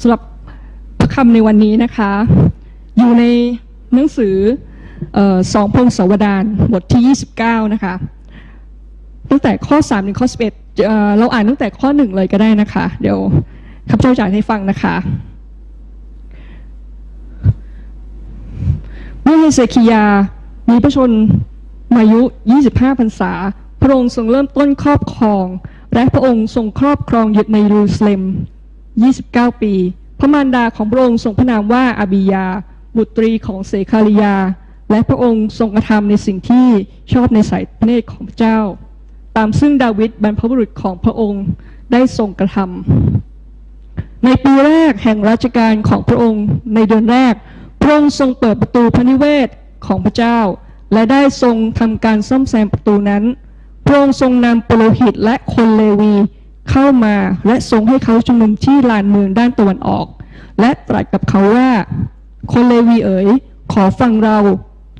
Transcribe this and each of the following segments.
สำหรับพระคำในวันนี้นะคะ อยู่ในหนังสือเอสองพงศาวดารบทที่ 29 นะคะ ตั้งแต่ข้อ 3 ถึงข้อ 11เเราอ่านตั้งแต่ข้อ 1 เลยก็ได้นะคะ เดี๋ยวข้าพเจ้าจะอ่านให้ฟังนะคะ เมื่อเฮเซคิยา มีพระชนมายุ 25พรรษา พระองค์ทรงเริ่มต้นครอบครอง และพระองค์ทรงครอบครองยึดในเยรูซาเล็ม 29 ปี พระมารดาของพระองค์ทรงพระนามว่าอาบิยา บุตรีของเสคาริยา และพระองค์ทรงกระทำในสิ่งที่ชอบในสายพระเนตรของพระเจ้า ตามซึ่งดาวิดบรรพบุรุษของพระองค์ได้ทรงกระทำในปีแรกแห่งราชการของพระองค์ในเดือนแรก พระองค์ทรงเปิดประตูพระนิเวศของพระเจ้า และได้ทรงทำการซ่อมแซมประตูนั้น พระองค์ทรงนำปุโรหิตและคนเลวี เข้ามาและทรงให้เขาชุมนุมที่ลานเมืองด้านตะวันออก และตรัสกับเขาว่า คนเลวีเอ๋ย ขอฟังเรา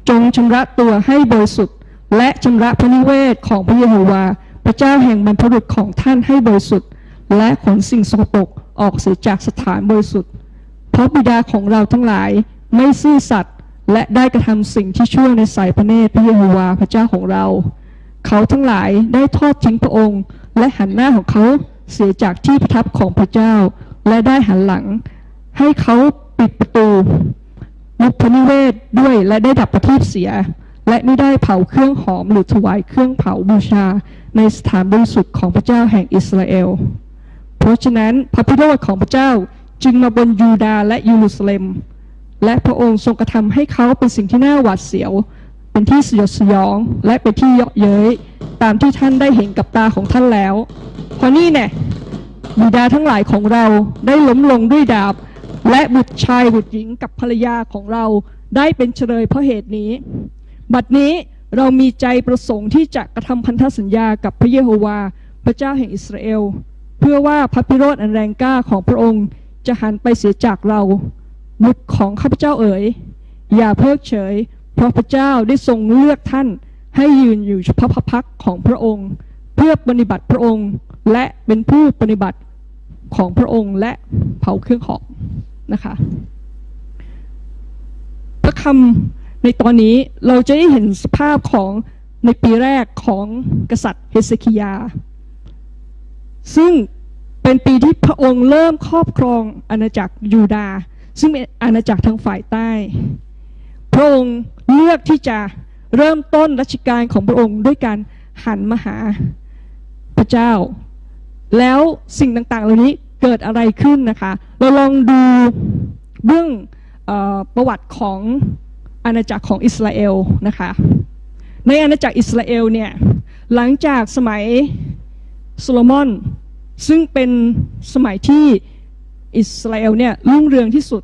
จงชำระตัวให้บริสุทธิ์ และชำระพระนิเวศของพระเยโฮวาห์พระเจ้าแห่งบรรพบุรุษของท่านให้บริสุทธิ์ และขนสิ่งสกปรกออกเสียจากสถานบริสุทธิ์ เพราะบิดาของเราทั้งหลายไม่ซื่อสัตย์และได้กระทำสิ่งที่ชั่วในสายพระเนตรพระเยโฮวาห์พระเจ้าของเรา เขาทั้งหลายได้ทอดทิ้งพระองค์ และหันหน้าของเขาเสียจากที่ประทับของพระเจ้า และได้หันหลัง ให้เขาปิดประตูมุพนิเวศด้วยและได้ดับประทีปเสีย และไม่ได้เผาเครื่องหอมหรือถวายเครื่องเผาบูชา ในสถานบริสุทธิ์ของพระเจ้าแห่งอิสราเอล เพราะฉะนั้นพระพิโรธของพระเจ้าจึงมาบนยูดาห์และเยรูซาเล็ม และพระองค์ทรงกระทำให้เขาเป็นสิ่งที่น่าหวาดเสียว เป็นที่สยดสยองและเป็นที่เยาะเย้ย ตามที่ท่านได้เห็นกับตาของท่านแล้ว เพราะนี่แน่บิดาทั้งหลายของเราได้ล้มลงด้วยดาบ และบุตรชายบุตรหญิงกับภรรยาของเราได้เป็นเฉลยเพราะเหตุนี้ บัดนี้เรามีใจประสงค์ที่จะกระทำพันธสัญญากับพระเยโฮวาห์พระเจ้าแห่งอิสราเอล เพื่อว่าพระพิโรธอันแรงกล้าของพระองค์จะหันไปเสียจากเราบุตรของข้าพเจ้าเอ๋ย อย่าเพิกเฉย เพราะพระเจ้าได้ทรงเลือกท่าน ให้ยืนอยู่เฉพาะพระพักของพระองค์ เพื่อปฏิบัติพระองค์ และเป็นผู้ปฏิบัติของพระองค์และเผาเครื่องหอมนะคะ พระคำในตอนนี้เราจะได้เห็นสภาพของในปีแรกของกษัตริย์เฮเซคิยา ซึ่งเป็นปีที่พระองค์เริ่มครอบครองอาณาจักรยูดาห์ซึ่งเป็นอาณาจักรทางฝ่ายใต้ พระองค์เลือกที่จะ เริ่มต้นรัชกาลของพระองค์ด้วยการหันมาหาพระเจ้า แล้วสิ่งต่างๆ เหล่านี้เกิดอะไรขึ้นนะคะ เราลองดูเบื้องออประวัติของอาณาจักรของอิสราเอลนะคะ ในอาณาจักรอิสราเอลเนี่ย หลังจากสมัยโซโลมอน ซึ่งเป็นสมัยที่อิสราเอลเนี่ยรุ่งเรืองที่สุด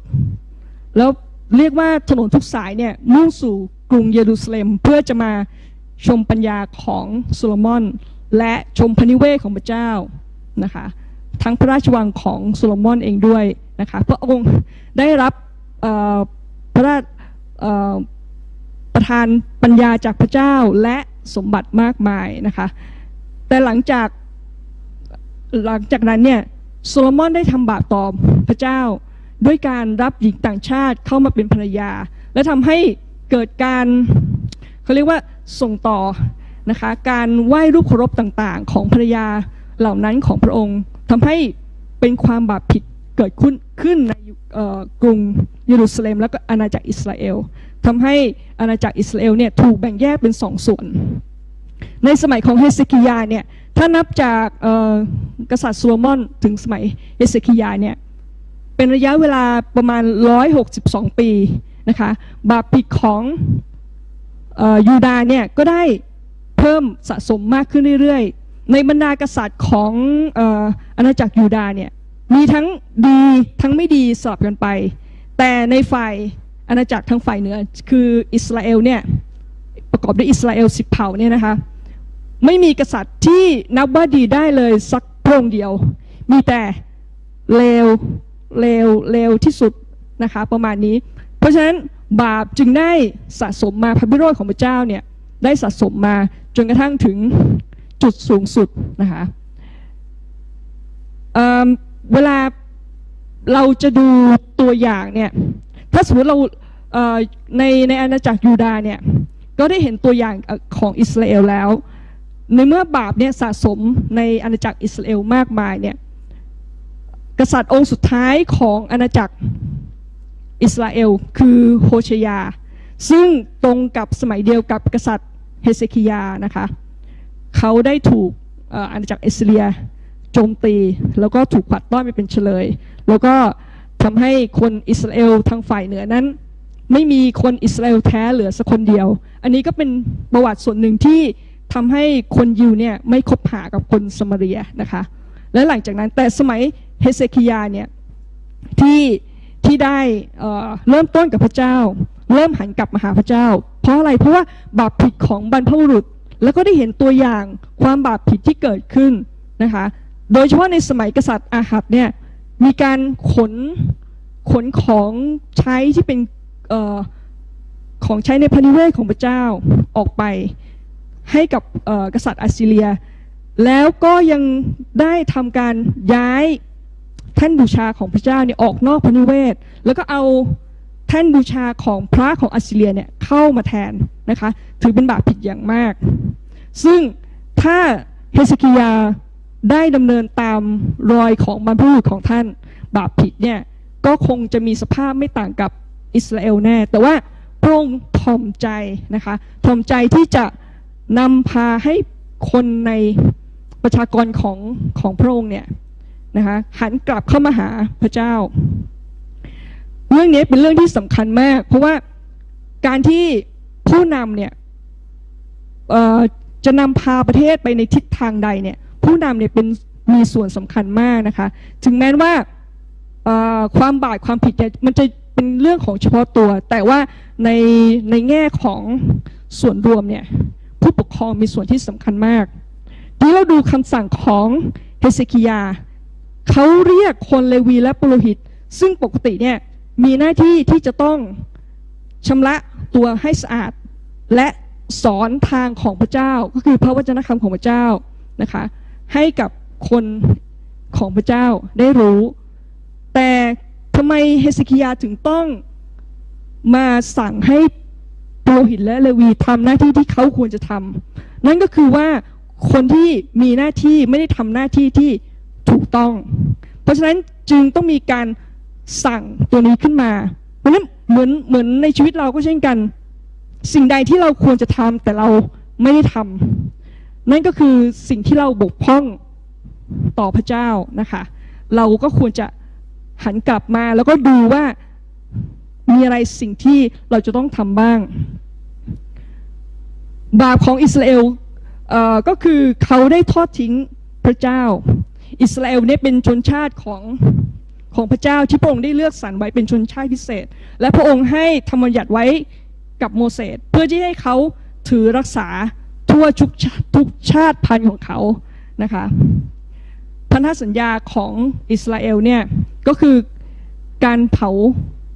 แล้วเรียกว่าถนนทุกสายเนี่ยมุ่งสู่ กรุงเยรูซาเล็ม เพื่อจะมาชมปัญญาของโซโลมอน และชมพนิเวศของพระเจ้านะคะทั้งพระราชวังของโซโลมอนเองด้วยนะคะพระองค์ได้รับพระราชประทานปัญญาจากพระเจ้าและสมบัติมากมายนะคะแต่หลังจากหลังจากนั้นเนี่ยโซโลมอนได้ทำบาปต่อพระเจ้า ด้วยการรับหญิงต่างชาติเข้ามาเป็นภรรยา และทำให้ เกิดการเขาเรียกว่าส่งต่อนะคะการไหว้รูปเคารพต่างๆ ของภรรยาเหล่านั้นของพระองค์ทำให้เป็นความบาปผิดเกิดขึ้นขึ้นในกรุงเยรูซาเล็มและก็อาณาจักรอิสราเอลทำให้อาณาจักรอิสราเอลเนี่ยถูกแบ่งแยกเป็นสองส่วน ในสมัยของเฮเซคิยาเนี่ยถ้านับจากกษัตริย์โซโลมอนถึงสมัยเฮเซคิยาเนี่ยเป็นระยะเวลาประมาณ 162 ปี นะคะบาปผิดของออยูดาห์เนี่ยก็ได้เพิ่มสะสมมากขึ้นเรื่อยๆ ในบรรดากษัตริย์ของออาณาจักรยูดาห์เนี่ยมีทั้งดีทั้งไม่ดีสลับกันไป แต่ในฝ่ายอาณาจักรทางฝ่ายเหนือคืออิสราเอลเนี่ยประกอบด้วยอิสราเอลสิบเผ่าเนี่ยนะคะไม่มีกษัตริย์ที่นับว่าดีได้เลยสักพระองค์เดียว มีแต่เลวเลวเลวที่สุดนะคะประมาณนี้ เพราะฉะนั้นบาปจึงได้สะสมมาพระบิโรธของพระเจ้าเนี่ยได้สะสมมาจนกระทั่งถึงจุดสูงสุดนะคะเเวลาเราจะดูตัวอย่างเนี่ยถ้าสมมติเราเในในอาณาจักรยูดาเนี่ยก็ได้เห็นตัวอย่างของอิสราเอลแล้ว ในเมื่อบาปเนี่ยสะสมในอาณาจักรอิสราเอลมากมายเนี่ยกษัตริย์องค์สุดท้ายของอาณาจักร อิสราเอล คือโฮเชยา ซึ่งตรงกับสมัยเดียวกับกษัตริย์เฮเซคิยานะคะเขาได้ถูกอาณาจักรอิสเรียโจมตี แล้วก็ถูกผัดต้อนไปเป็นเฉลย แล้วก็ทำให้คนอิสราเอลทางฝ่ายเหนือนั้น ไม่มีคนอิสราเอลแท้เหลือสักคนเดียว อันนี้ก็เป็นประวัติส่วนหนึ่งที่ทำให้คนยิวเนี่ยไม่คบหากับคนสมาเรียนะคะและหลังจากนั้นแต่สมัยเฮเซคิยาเนี่ยที่ ที่ได้เริ่มต้นกับพระเจ้า เริ่มหันกลับมาหาพระเจ้า เพราะอะไรเพราะว่าบาปผิดของบรรพบุรุษ แล้วก็ได้เห็นตัวอย่างความบาปผิดที่เกิดขึ้นนะคะ โดยเฉพาะในสมัยกษัตริย์อาหับเนี่ยมีการขนขนของใช้ที่เป็นออของใช้ในพระนิเวศของพระเจ้าออกไปให้กับกษัตริย์อัสซีเรีย แล้วก็ยังได้ทำการย้าย แท่นบูชาของพระเจ้าเนี่ยออกนอกพระนิเวศ แล้วก็เอาแท่นบูชาของพระของอัสซีเรียเนี่ยเข้ามาแทนนะคะ ถือเป็นบาปผิดอย่างมาก ซึ่งถ้าเฮสกิยาได้ดำเนินตามรอยของบรรพบุรุษของท่าน บาปผิดเนี่ยก็คงจะมีสภาพไม่ต่างกับอิสราเอลแน่ แต่ว่าพระองค์ถ่อมใจนะคะถ่อมใจที่จะนำพาให้คนในประชากรของของพระองค์เนี่ย นะคะหันกลับเข้ามาหาพระเจ้า เรื่องนี้เป็นเรื่องที่สำคัญมาก เพราะว่าการที่ผู้นำเนี่ยจะนำพาประเทศไปในทิศทางใดเนี่ยผู้นำเนี่ยเป็นมีส่วนสำคัญมากนะคะ ถึงแม้ว่าความบาปความผิดเนี่ยมันจะเป็นเรื่องของเฉพาะตัว แต่ว่าในในแง่ของส่วนรวมเนี่ยผู้ปกครองมีส่วนที่สำคัญมาก ที่เราดูคำสั่งของเฮเซคิยา เขาเรียกคนเลวีและปุโรหิต ซึ่งปกติเนี่ยมีหน้าที่ที่จะต้องชำระตัวให้สะอาด และสอนทางของพระเจ้า ก็คือพระวจนะคำของพระเจ้านะคะให้กับคนของพระเจ้าได้รู้ แต่ทำไมเฮสคิยาถึงต้องมาสั่งให้ปุโรหิตและเลวีทำหน้าที่ที่เขาควรจะทำนั่นก็คือว่าคนที่มีหน้าที่ไม่ได้ทำหน้าที่ที่ ต้อง เพราะฉะนั้นจึงต้องมีการสั่งตัวนี้ขึ้นมา เพราะฉะนั้นเหมือนเหมือนในชีวิตเราก็เช่นกัน สิ่งใดที่เราควรจะทำแต่เราไม่ได้ทำนั่นก็คือสิ่งที่เราบกพร่องต่อพระเจ้านะคะ เราก็ควรจะหันกลับมาแล้วก็ดูว่ามีอะไรสิ่งที่เราจะต้องทำบ้าง บาปของอิสราเอลเอก็คือเขาได้ทอดทิ้งพระเจ้า อิสราเอลเนี่ยเป็นชนชาติของของพระเจ้าที่พระองค์ได้เลือกสรรไว้เป็นชนชาติพิเศษ และพระองค์ให้ธรรมบัญญัติไว้กับโมเสสเพื่อที่ให้เขาถือรักษาทั่วทุกชาทุกชาติพันธุ์ของเขานะคะพันธสัญญาของอิสราเอลเนี่ยก็คือการเผา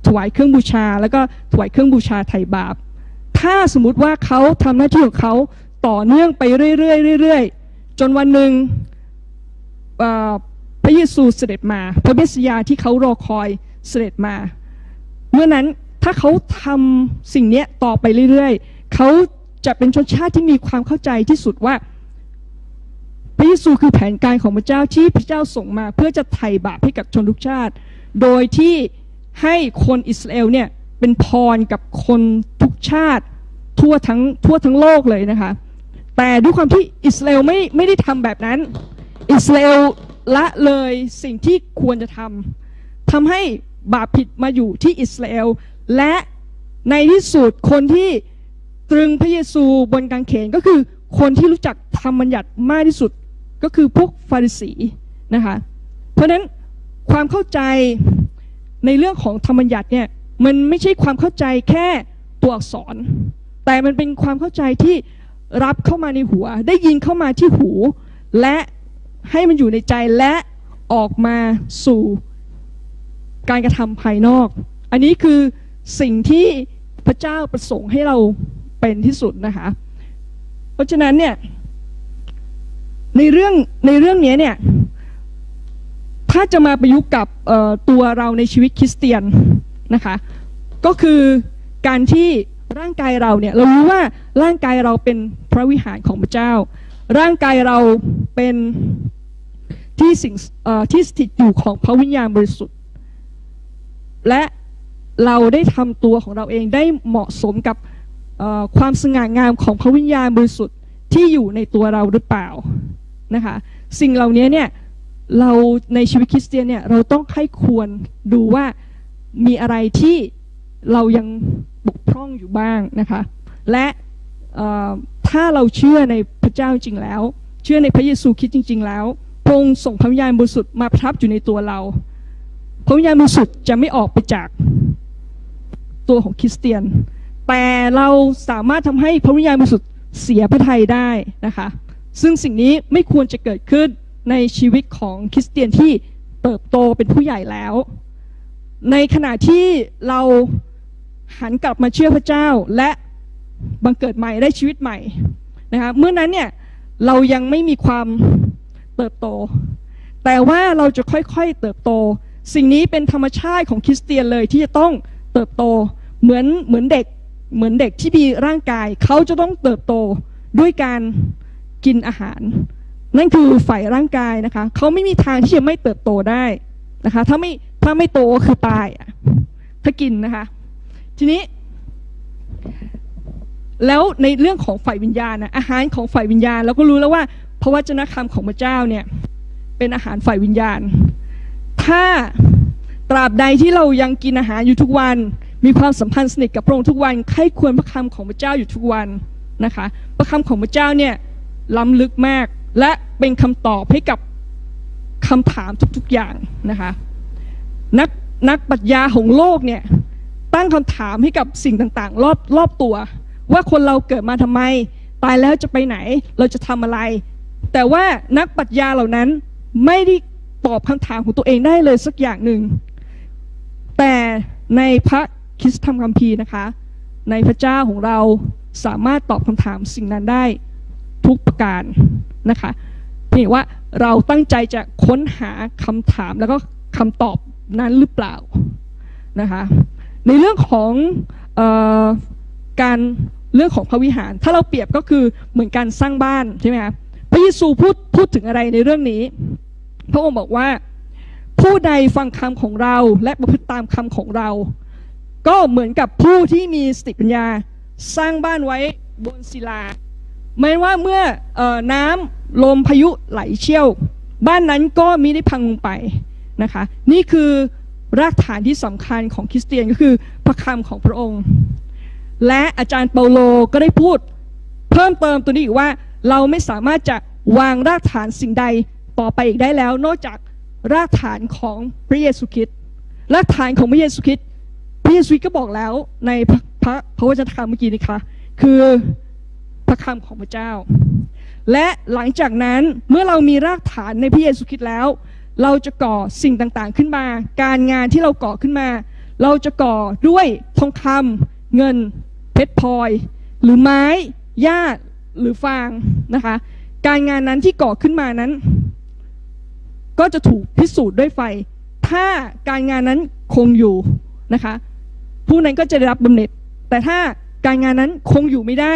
ถวายเครื่องบูชา แล้วก็ถวายเครื่องบูชาไถ่บาป ถ้าสมมุติว่าเขาทำหน้าที่ของเขาต่อเนื่องไปเรื่อยๆเรื่อยๆจนวันหนึ่ง พระเยซูเสด็จมา พระเมสสิยาที่เขารอคอยเสด็จมา เมื่อนั้นถ้าเขาทำสิ่งนี้ต่อไปเรื่อยๆ เขาจะเป็นชนชาติที่มีความเข้าใจที่สุดว่า พระเยซูคือแผนการของพระเจ้าที่พระเจ้าส่งมา เพื่อจะไถ่บาปให้กับชนทุกชาติ โดยที่ให้คนอิสราเอลเนี่ยเป็นพรกับคนทุกชาติทั่วทั้งทั่วทั้งโลกเลยนะคะ แต่ด้วยความที่อิสราเอลไม่ไม่ได้ทำแบบนั้น อิสราเอลละเลยสิ่งที่ควรจะทำทำให้บาปผิดมาอยู่ที่อิสราเอลและในที่สุดคนที่ตรึงพระเยซูบนกางเขนก็คือคนที่รู้จักธรรมบัญญัติมากที่สุดก็คือพวกฟาริสีนะคะเพราะฉะนั้นความเข้าใจในเรื่องของธรรมบัญญัติเนี่ยมันไม่ใช่ความเข้าใจแค่ตัวอักษร แต่มันเป็นความเข้าใจที่รับเข้ามาในหัว ได้ยินเข้ามาที่หู และ ให้มันอยู่ในใจและออกมาสู่การกระทำภายนอก อันนี้คือสิ่งที่พระเจ้าประสงค์ให้เราเป็นที่สุดนะคะ เพราะฉะนั้นเนี่ยในเรื่องในเรื่องนี้เนี่ยถ้าจะมาประยุกต์กับตัวเราในชีวิตคริสเตียนนะคะ ก็คือการที่ร่างกายเราเนี่ยเรารู้ว่าร่างกายเราเป็นพระวิหารของพระเจ้า ร่างกายเราเป็น ที่สิ่งที่สถิตอยู่ของพระวิญญาณบริสุทธิ์ และเราได้ทำตัวของเราเองได้เหมาะสมกับความสง่างามของพระวิญญาณบริสุทธิ์ที่อยู่ในตัวเราหรือเปล่านะคะสิ่งเหล่านี้เนี่ยเราในชีวิตคริสเตียนเนี่ยเราต้องให้ควรดูว่ามีอะไรที่เรายังบกพร่องอยู่บ้างนะคะและถ้าเราเชื่อในพระเจ้าจริงแล้ว เชื่อในพระเยซูคริสต์จริง ๆ แล้ว พระองค์ส่งพระวิญญาณบริสุทธิ์มาประทับอยู่ในตัวเรา พระวิญญาณบริสุทธิ์จะไม่ออกไปจากตัวของคริสเตียน แต่เราสามารถทำให้พระวิญญาณบริสุทธิ์เสียพระทัยได้นะคะ ซึ่งสิ่งนี้ไม่ควรจะเกิดขึ้นในชีวิตของคริสเตียนที่เติบโตเป็นผู้ใหญ่แล้ว ในขณะที่เราหันกลับมาเชื่อพระเจ้าและบังเกิดใหม่ได้ชีวิตใหม่นะคะเมื่อนั้นเนี่ยเรายังไม่มีความ เติบโต แต่ว่าเราจะค่อยๆเติบโต สิ่งนี้เป็นธรรมชาติของคริสเตียนเลยที่จะต้องเติบโตเหมือนเหมือนเด็กเหมือนเด็กที่มีร่างกาย เขาจะต้องเติบโตด้วยการกินอาหาร นั่นคือฝ่ายร่างกายนะคะ เขาไม่มีทางที่จะไม่เติบโตได้นะคะ ถ้าไม่ถ้าไม่โตก็คือตายอะถ้ากินนะคะ ทีนี้ แล้วในเรื่องของฝ่ายวิญญาณนะอาหารของฝ่ายวิญญาณเราก็รู้แล้วว่า พระวจนะคำของพระเจ้าเนี่ยเป็นอาหารฝ่ายวิญญาณ ถ้าตราบใดที่เรายังกินอาหารอยู่ทุกวัน มีความสัมพันธ์สนิทกับพระองค์ทุกวันใครควรพระคำของพระเจ้าอยู่ทุกวันนะคะ พระคำของพระเจ้าเนี่ยล้ำลึกมาก และเป็นคำตอบให้กับคำถามทุกๆอย่างนะคะนักนักปรัชญาของโลกเนี่ยตั้งคำถามให้กับสิ่งต่างๆ รอบรอบตัว ว่าคนเราเกิดมาทำไม ตายแล้วจะไปไหน เราจะทำอะไร แต่ว่านักปรัชญาเหล่านั้นไม่ได้ตอบคำถามของตัวเองได้เลยสักอย่างหนึ่ง แต่ในพระคริสตธรรมคัมภีร์นะคะ ในพระเจ้าของเราสามารถตอบคำถามสิ่งนั้นได้ทุกประการนะคะเพียงว่าเราตั้งใจจะค้นหาคำถามแล้วก็คำตอบนั้นหรือเปล่านะคะในเรื่องของออการเรื่องของพระวิหาร ถ้าเราเปรียบก็คือเหมือนการสร้างบ้านใช่ไหมคะ ระเยซูพูดพูดถึงอะไรในเรื่องนี้ พระองค์บอกว่า ผู้ใดฟังคำของเราและประพฤติตามคำของเรา ก็เหมือนกับผู้ที่มีสติปัญญาสร้างบ้านไว้บนศิลาหมายว่าเมื่อออน้ำลมพายุไหลเชี่ยว บ้านนั้นก็มิได้พังลงไปนะคะนี่คือรากฐานที่สำคัญของคริสเตียนก็คือพระคำของพระองค์ และอาจารย์เปาโลก็ได้พูดเพิ่มเติมตัวนี้อีกว่า เราไม่สามารถจะวางรากฐานสิ่งใดต่อไปอีกได้แล้ว นอกจากรากฐานของพระเยซูคริสต์รากฐานของพระเยซูคริสต์พระเยซูคริสต์ก็บอกแล้วในพระพระวจนะธรรมเมื่อกี้นี้ค่ะคือพระคำของพระเจ้า และหลังจากนั้นเมื่อเรามีรากฐานในพระเยซูคริสต์แล้ว เราจะก่อสิ่งต่างๆขึ้นมา การงานที่เราก่อขึ้นมา เราจะก่อด้วยทองคำเงินเพชรพลอย หรือไม้หญ้า หรือฟางนะคะ การงานนั้นที่ก่อขึ้นมานั้น ก็จะถูกพิสูจน์ด้วยไฟ ถ้าการงานนั้นคงอยู่นะคะ ผู้นั้นก็จะได้รับบำเหน็จ แต่ถ้าการงานนั้นคงอยู่ไม่ได้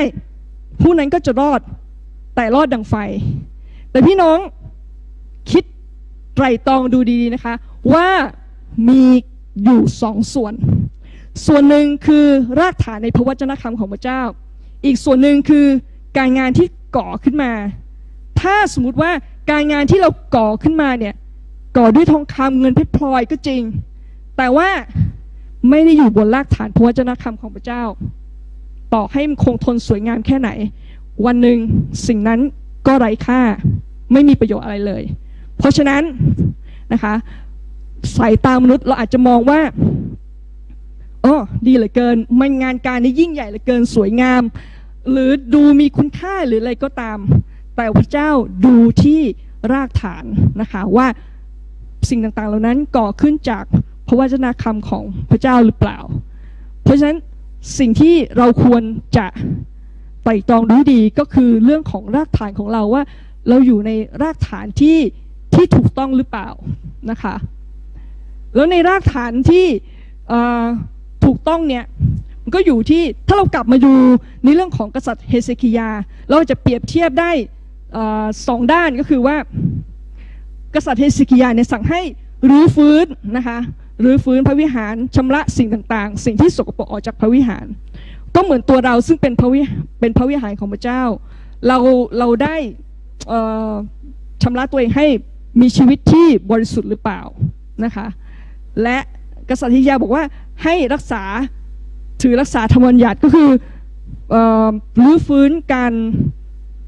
ผู้นั้นก็จะรอดแต่รอดดังไฟ แต่พี่น้องคิดไตรตรองดูดีๆนะคะ ว่ามีอยู่สองส่วน ส่วนหนึ่งคือรากฐานในพระวจนะคำของพระเจ้า อีกส่วนหนึ่งคือ การงานที่ก่อขึ้นมา ถ้าสมมติว่าการงานที่เราก่อขึ้นมาเนี่ยก่อด้วยทองคำเงินเพชรพลอยก็จริง แต่ว่าไม่ได้อยู่บนรากฐานพระวจนะคำของพระเจ้า ต่อให้มันคงทนสวยงามแค่ไหน วันหนึ่งสิ่งนั้นก็ไร้ค่า ไม่มีประโยชน์อะไรเลย เพราะฉะนั้นนะคะสายตามนุษย์เราอาจจะมองว่าอ๋อดีเหลือเกิน มันงานการนี้ยิ่งใหญ่เหลือเกินสวยงาม หรือดูมีคุณค่าหรืออะไรก็ตาม แต่พระเจ้าดูที่รากฐานนะคะว่าสิ่งต่างๆ เหล่านั้นก่อขึ้นจากพระวจนะคำของพระเจ้าหรือเปล่า เพราะฉะนั้นสิ่งที่เราควรจะไต่ตรองดูดีก็คือเรื่องของรากฐานของเราว่า เราอยู่ในรากฐานที่ที่ถูกต้องหรือเปล่านะคะ แล้วในรากฐานที่ถูกต้องเนี่ย ก็อยู่ที่ถ้าเรากลับมาดูในเรื่องของกษัตริย์เฮเซคิยา เราจะเปรียบเทียบได้สองด้านก็คือว่ากษัตริย์เฮเซคิยาเนี่ยสั่งให้รื้อฟื้นนะคะรื้อฟื้นพระวิหารชำระสิ่งต่างๆ สิ่งที่สกปรกออกจากพระวิหาร ก็เหมือนตัวเราซึ่งเป็นพระวิเป็นพระวิหารของพระเจ้า เราเราได้ชำระตัวเองให้มีชีวิตที่บริสุทธิ์หรือเปล่านะคะและกษัตริย์ฮิยาบอกว่าให้รักษา ถือรักษาธรรมบัญญัติก็คือรื้อฟื้นการ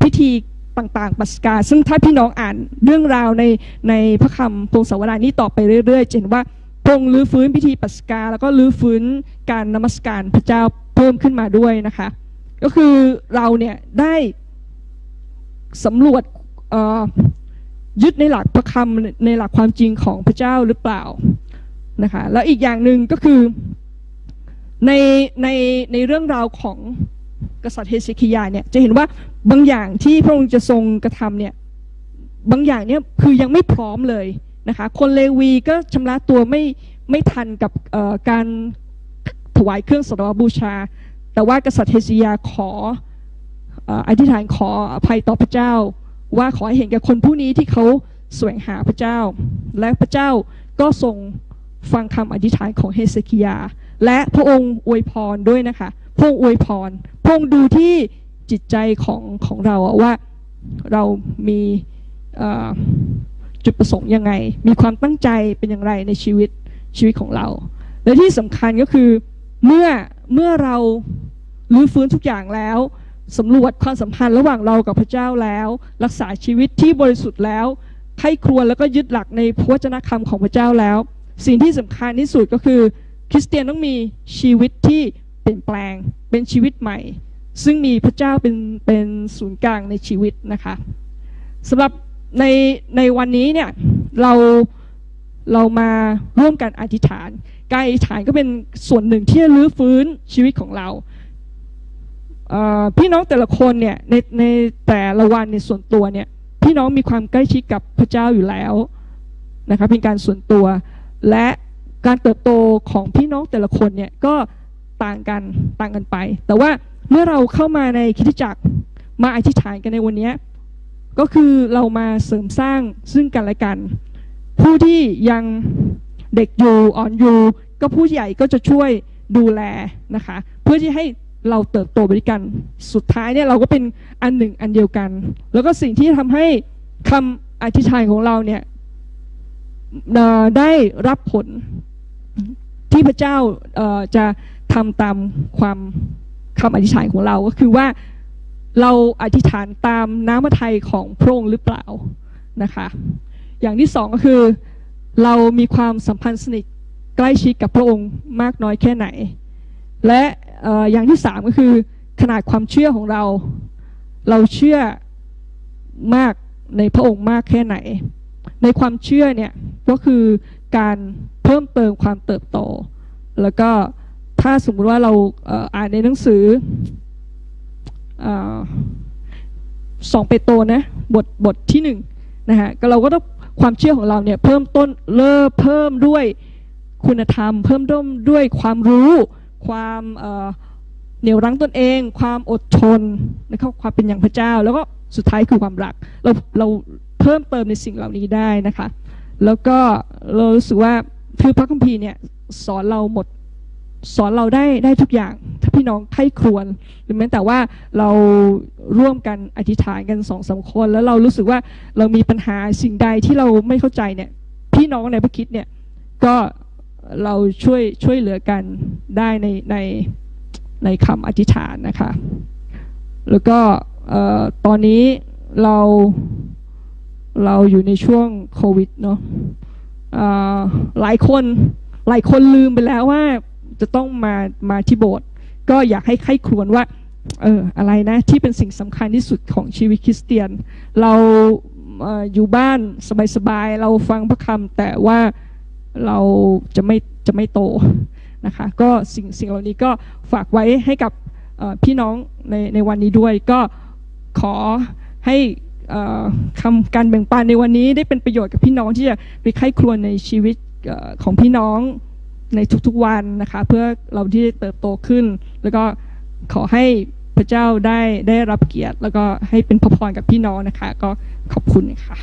พิธีต่างๆปัสกา ซึ่งถ้าพี่น้องอ่านเรื่องราวในในพระคำพงศาวดารนี้ต่อไปเรื่อยๆจะเห็นว่าพงรื้อฟื้นพิธีปัสกา แล้วก็รื้อฟื้นการนมัสการพระเจ้าเพิ่มขึ้นมาด้วยนะคะ ก็คือเราเนี่ยได้สำรวจยึดในหลักพระคำในหลักความจริงของพระเจ้าหรือเปล่านะคะแล้วอีกอย่างหนึ่งก็คือ ในในในเรื่องราวของกษัตริย์เฮเซคิยาเนี่ยจะเห็นว่าบางอย่างที่พระองค์จะทรงกระทำเนี่ยบางอย่างเนี่ยคือยังไม่พร้อมเลยนะคะคนเลวีก็ชำระตัวไม่ไม่ทันกับการถวายเครื่องสักการบูชา แต่ว่ากษัตริย์เฮเซคิยาขอเอ่ออธิษฐานขออภัยต่อพระเจ้า ว่าขอให้เห็นแก่คนผู้นี้ที่เขาแสวงหาพระเจ้า และพระเจ้าก็ทรงฟังคำอธิษฐานของเฮเซคิยา และพระองค์อวยพรด้วยนะคะพระองค์อวยพรพระองค์ดูที่จิตใจของของเราว่าเรามีจุดประสงค์ยังไง มีความตั้งใจเป็นอย่างไรในชีวิตชีวิตของเรา และที่สำคัญก็คือเมื่อเมื่อเรารื้อฟื้นทุกอย่างแล้วสำรวจความสัมพันธ์ระหว่างเรากับพระเจ้าแล้ว รักษาชีวิตที่บริสุทธิ์แล้วใคร่ครวญแล้วก็ยึดหลักในพระวจนะคำของพระเจ้าแล้ว สิ่งที่สำคัญที่สุดก็คือ คริสเตียนต้องมีชีวิตที่เปลี่ยนแปลงเป็นชีวิตใหม่ ซึ่งมีพระเจ้าเป็นเป็นศูนย์กลางในชีวิตนะคะสำหรับในในวันนี้เนี่ยเราเรามาร่วมกันอธิษฐาน การอธิษฐานก็เป็นส่วนหนึ่งที่จะรื้อฟื้นชีวิตของเราพี่น้องแต่ละคนเนี่ยในในแต่ละวันในส่วนตัวเนี่ยพี่น้องมีความใกล้ชิดกับพระเจ้าอยู่แล้วนะคะเป็นการส่วนตัวและ การเติบโตของพี่น้องแต่ละคนเนี่ยก็ต่างกันต่างกันไป แต่ว่าเมื่อเราเข้ามาในคริสตจักรมาอธิษฐานกันในวันนี้ก็คือเรามาเสริมสร้างซึ่งกันและกัน ผู้ที่ยังเด็กอยู่อ่อนอยู่ ก็ผู้ใหญ่ก็จะช่วยดูแลนะคะ เพื่อที่ให้เราเติบโตไปด้วยกัน สุดท้ายเนี่ยเราก็เป็นอันหนึ่งอันเดียวกัน แล้วก็สิ่งที่ทำให้คำอธิษฐานของเราเนี่ยได้รับผล ที่พระเจ้าจะทำตามความคำอธิษฐานของเราก็คือว่าเราอธิษฐานตามน้ำพระทัยของพระองค์หรือเปล่านะคะ อย่างที่สองก็คือเรามีความสัมพันธ์สนิทใกล้ชิดกับพระองค์มากน้อยแค่ไหน และอย่างที่สามก็คือขนาดความเชื่อของเรา เราเชื่อมากในพระองค์มากแค่ไหน ในความเชื่อเนี่ยก็คือการเพิ่มเติมความเติบโต แล้วก็ถ้าสมมุติว่าเราอ่านในหนังสืออ่อสองเปโตรนะบทบทที่หนึ่งนะฮะก็เราก็ต้องความเชื่อของเราเนี่ยเพิ่มต้นเริ่มเพิ่มด้วยคุณธรรม เพิ่มต้นด้วยความรู้ ความเอ่อเหนี่ยวรั้งตนเอง ความอดทนนะครับความเป็นอย่างพระเจ้า แล้วก็สุดท้ายคือความรักเราเราเพิ่มเติมในสิ่งเหล่านี้ได้นะคะ แล้วก็เรารู้สึกว่า คือพระคัมภีร์เนี่ยสอนเราหมดสอนเราได้ได้ทุกอย่าง ถ้าพี่น้องใคร่ครวญหรือแม้แต่ว่าเราร่วมกันอธิษฐานกันสองสามคน แล้วเรารู้สึกว่าเรามีปัญหาสิ่งใดที่เราไม่เข้าใจเนี่ย พี่น้องในพระคิดเนี่ยก็เราช่วยช่วยเหลือกันได้ในในในคำอธิษฐานนะคะ แล้วก็ตอนนี้เราเราอยู่ในช่วงโควิดเนาะ หลายคนหลายคนลืมไปแล้วว่าจะต้องมามาที่โบสถ์ก็อยากให้ใครครวญว่าเอออะไรนะที่เป็นสิ่งสำคัญที่สุดของชีวิตคริสเตียน เราเอออยู่บ้านสบายๆเราฟังพระคำแต่ว่าเราจะไม่จะไม่โตนะคะก็สิ่งสิ่งเหล่านี้ก็ฝากไว้ให้กับพี่น้องในในวันนี้ด้วย ก็ขอให้ คำการแบ่งปันในวันนี้ได้เป็นประโยชน์กับพี่น้องที่จะไปไข้ครวญในชีวิตอของพี่น้องในทุกๆวันนะคะ เพื่อเราที่จะเติบโตขึ้น แล้วก็ขอให้พระเจ้าได้ได้รับเกียรติ แล้วก็ให้เป็นพระพรกับพี่น้องนะคะ ก็ขอบคุณค่ะ